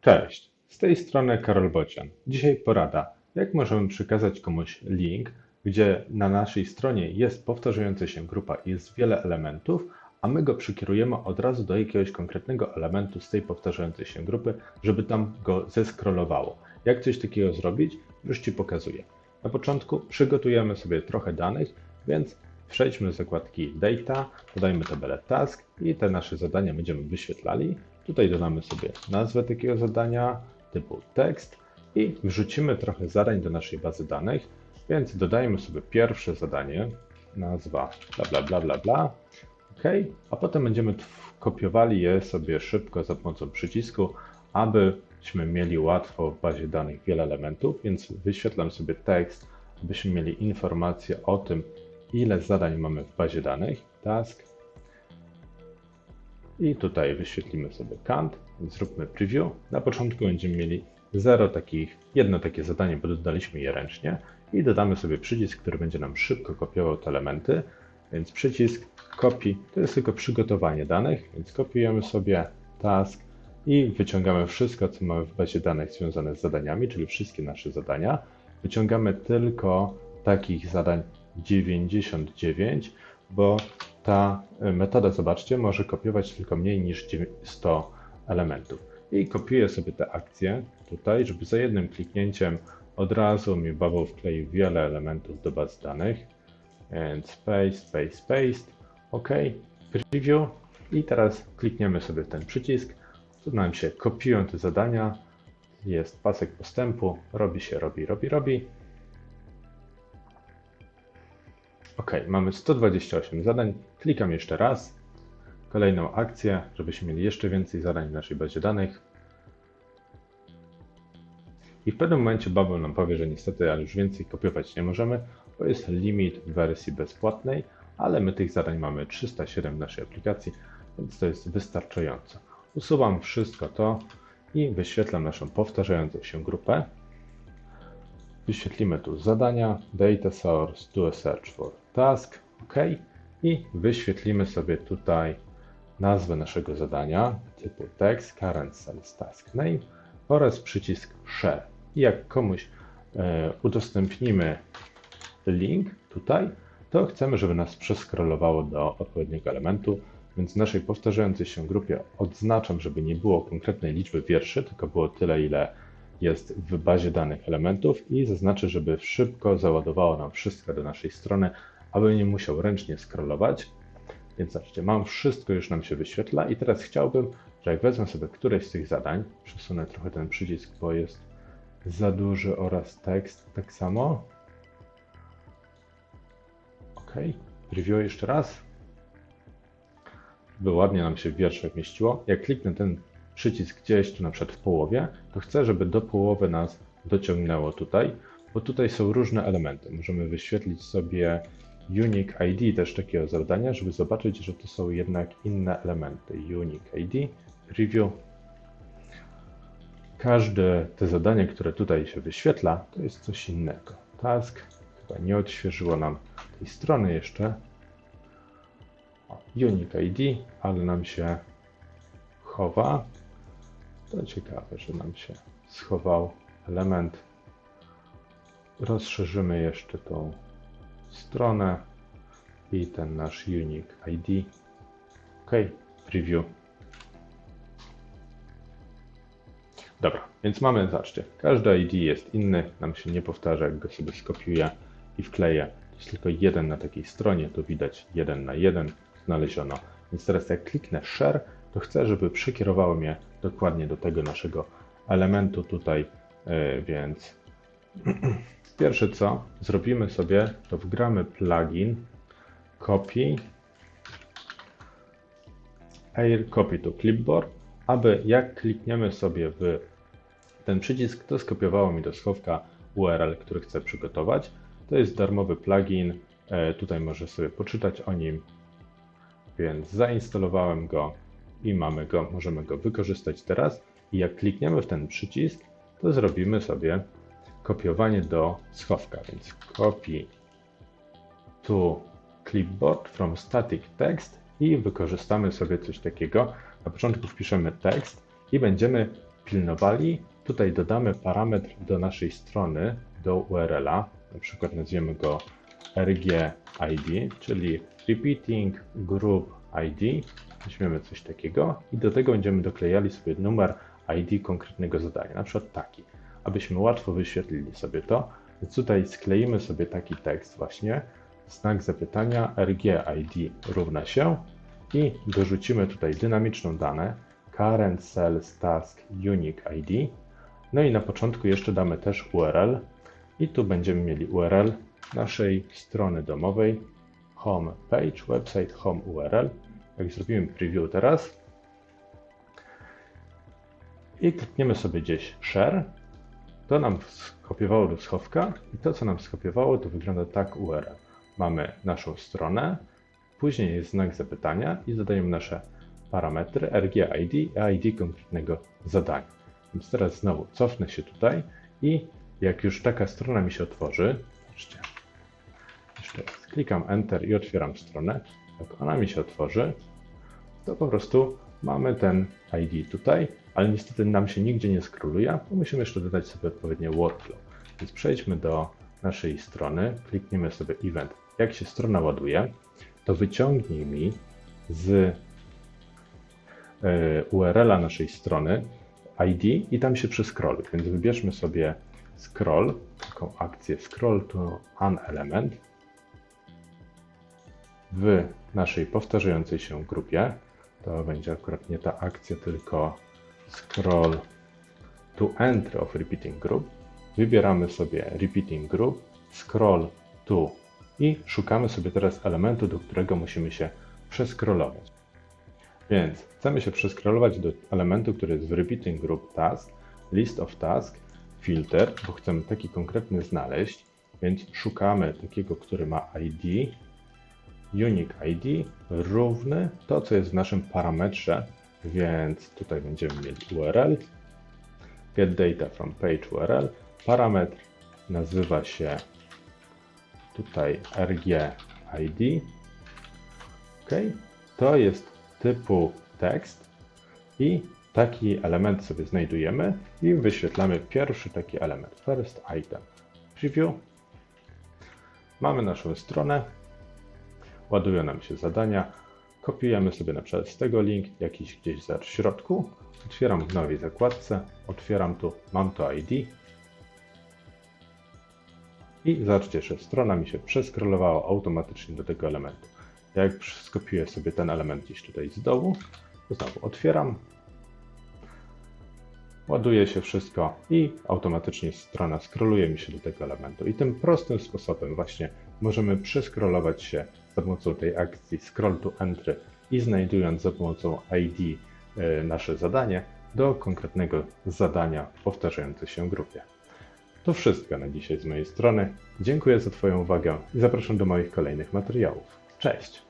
Cześć, z tej strony Karol Bocian. Dzisiaj porada, jak możemy przekazać komuś link, gdzie na naszej stronie jest powtarzająca się grupa i jest wiele elementów, a my go przekierujemy od razu do jakiegoś konkretnego elementu z tej powtarzającej się grupy, żeby tam go zeskrolowało. Jak coś takiego zrobić? Już Ci pokazuję. Na początku przygotujemy sobie trochę danych, więc przejdźmy do zakładki Data, podajmy tabelę Task i te nasze zadania będziemy wyświetlali. Tutaj dodamy sobie nazwę takiego zadania typu tekst i wrzucimy trochę zadań do naszej bazy danych, więc dodajmy sobie pierwsze zadanie, nazwa bla bla bla bla bla, ok, a potem będziemy kopiowali je sobie szybko za pomocą przycisku, abyśmy mieli łatwo w bazie danych wiele elementów, więc wyświetlam sobie tekst, abyśmy mieli informację o tym, ile zadań mamy w bazie danych, task, i tutaj wyświetlimy sobie kant, zróbmy preview. Na początku będziemy mieli 0 takich, jedno takie zadanie, bo dodaliśmy je ręcznie i dodamy sobie przycisk, który będzie nam szybko kopiował te elementy. Więc przycisk copy to jest tylko przygotowanie danych, więc kopiujemy sobie task i wyciągamy wszystko, co mamy w bazie danych związane z zadaniami, czyli wszystkie nasze zadania. Wyciągamy tylko takich zadań 99, bo ta e, metoda, zobaczcie, może kopiować tylko mniej niż 100 elementów. I kopiuję sobie te akcje tutaj, żeby za jednym kliknięciem od razu mi Bubble wkleił wiele elementów do baz danych. Więc paste, paste, paste. OK, preview. I teraz klikniemy sobie ten przycisk. Tu nam się kopiują te zadania. Jest pasek postępu. Robi się, robi, robi, robi. OK, mamy 128 zadań. Klikam jeszcze raz. Kolejną akcję, żebyśmy mieli jeszcze więcej zadań w naszej bazie danych. I w pewnym momencie Bubble nam powie, że niestety, ale już więcej kopiować nie możemy, bo jest limit wersji bezpłatnej, ale my tych zadań mamy 307 w naszej aplikacji, więc to jest wystarczająco. Usuwam wszystko to i wyświetlam naszą powtarzającą się grupę. Wyświetlimy tu zadania, data source, do a search for task, OK. I wyświetlimy sobie tutaj nazwę naszego zadania typu text, current sales task name oraz przycisk share. I jak komuś e, udostępnimy link tutaj, to chcemy, żeby nas przeskrolowało do odpowiedniego elementu, więc w naszej powtarzającej się grupie odznaczam, żeby nie było konkretnej liczby wierszy, tylko było tyle, ile jest w bazie danych elementów i zaznaczę, żeby szybko załadowało nam wszystko do naszej strony, aby nie musiał ręcznie scrollować. Więc zobaczcie, mam wszystko, już nam się wyświetla i teraz chciałbym, że jak wezmę sobie któreś z tych zadań, przesunę trochę ten przycisk, bo jest za duży oraz tekst tak samo. OK, preview jeszcze raz, by ładnie nam się w wierszach mieściło. Jak kliknę ten przycisk gdzieś tu na przykład w połowie, to chcę, żeby do połowy nas dociągnęło tutaj, bo tutaj są różne elementy. Możemy wyświetlić sobie Unique ID też takiego zadania, żeby zobaczyć, że to są jednak inne elementy. Unique ID, Preview. Każde te zadanie, które tutaj się wyświetla, to jest coś innego. Task, chyba nie odświeżyło nam tej strony jeszcze. Unique ID, ale nam się chowa. To ciekawe, że nam się schował element. Rozszerzymy jeszcze tą stronę i ten nasz unique ID. OK, preview. Dobra, więc mamy, zobaczcie, każdy ID jest inny, nam się nie powtarza, jak go sobie skopiuję i wkleję. Jest tylko jeden na takiej stronie, to widać jeden na jeden znaleziono. Więc teraz jak kliknę share, to chcę, żeby przekierowało mnie dokładnie do tego naszego elementu tutaj, yy, więc Pierwsze co zrobimy sobie, to wgramy plugin copy air copy to clipboard, aby jak klikniemy sobie w ten przycisk, to skopiowało mi do schowka URL, który chcę przygotować. To jest darmowy plugin, e, tutaj może sobie poczytać o nim, więc zainstalowałem go i mamy go, możemy go wykorzystać teraz. I jak klikniemy w ten przycisk, to zrobimy sobie kopiowanie do schowka, więc copy to clipboard from static text i wykorzystamy sobie coś takiego. Na początku wpiszemy tekst i będziemy pilnowali, tutaj dodamy parametr do naszej strony, do URL-a, na przykład nazwiemy go rgid, czyli repeating group ID, weźmiemy coś takiego i do tego będziemy doklejali sobie numer ID konkretnego zadania, na przykład taki, abyśmy łatwo wyświetlili sobie to. Więc tutaj skleimy sobie taki tekst właśnie, znak zapytania rgid równa się. I dorzucimy tutaj dynamiczną dane current cells task unique ID. No i na początku jeszcze damy też URL i tu będziemy mieli URL naszej strony domowej home page, website home URL. Jak zrobimy preview teraz i klikniemy sobie gdzieś share, to nam skopiowało do schowka i to, co nam skopiowało, to wygląda tak URL. Mamy naszą stronę, później jest znak zapytania i zadajemy nasze parametry RGID i ID konkretnego zadania. Więc teraz znowu cofnę się tutaj i jak już taka strona mi się otworzy, patrzcie, klikam Enter i otwieram stronę, jak ona mi się otworzy, to po prostu mamy ten ID tutaj, ale niestety nam się nigdzie nie skróluje, bo musimy jeszcze dodać sobie odpowiednie workflow. Więc przejdźmy do naszej strony, klikniemy sobie Event. Jak się strona ładuje, to wyciągnij mi z URL-a naszej strony ID i tam się przescrolluj. Więc wybierzmy sobie scroll, taką akcję scroll to an element w naszej powtarzającej się grupie. To będzie akurat nie ta akcja, tylko scroll to entry of repeating group. Wybieramy sobie repeating group, scroll to i szukamy sobie teraz elementu, do którego musimy się przescrollować. Więc chcemy się przeskrolować do elementu, który jest w repeating group task, list of task, filter, bo chcemy taki konkretny znaleźć, więc szukamy takiego, który ma ID, unique ID równy to, co jest w naszym parametrze, więc tutaj będziemy mieli URL, get data from page URL, parametr nazywa się tutaj rgid, ok, to jest typu tekst i taki element sobie znajdujemy i wyświetlamy pierwszy taki element, first item. Preview. Mamy naszą stronę, ładują nam się zadania, kopiujemy sobie na przykład z tego link, jakiś gdzieś za w środku, otwieram w nowej zakładce, otwieram tu, mam to ID i zobaczcie, że strona mi się przeskrolowała automatycznie do tego elementu. Jak skopiuję sobie ten element gdzieś tutaj z dołu, to znowu otwieram, ładuje się wszystko i automatycznie strona scrolluje mi się do tego elementu. I tym prostym sposobem właśnie możemy przeskrolować się za pomocą tej akcji scroll to entry i znajdując za pomocą ID y, nasze zadanie do konkretnego zadania w powtarzającej się grupie. To wszystko na dzisiaj z mojej strony. Dziękuję za Twoją uwagę i zapraszam do moich kolejnych materiałów. Cześć!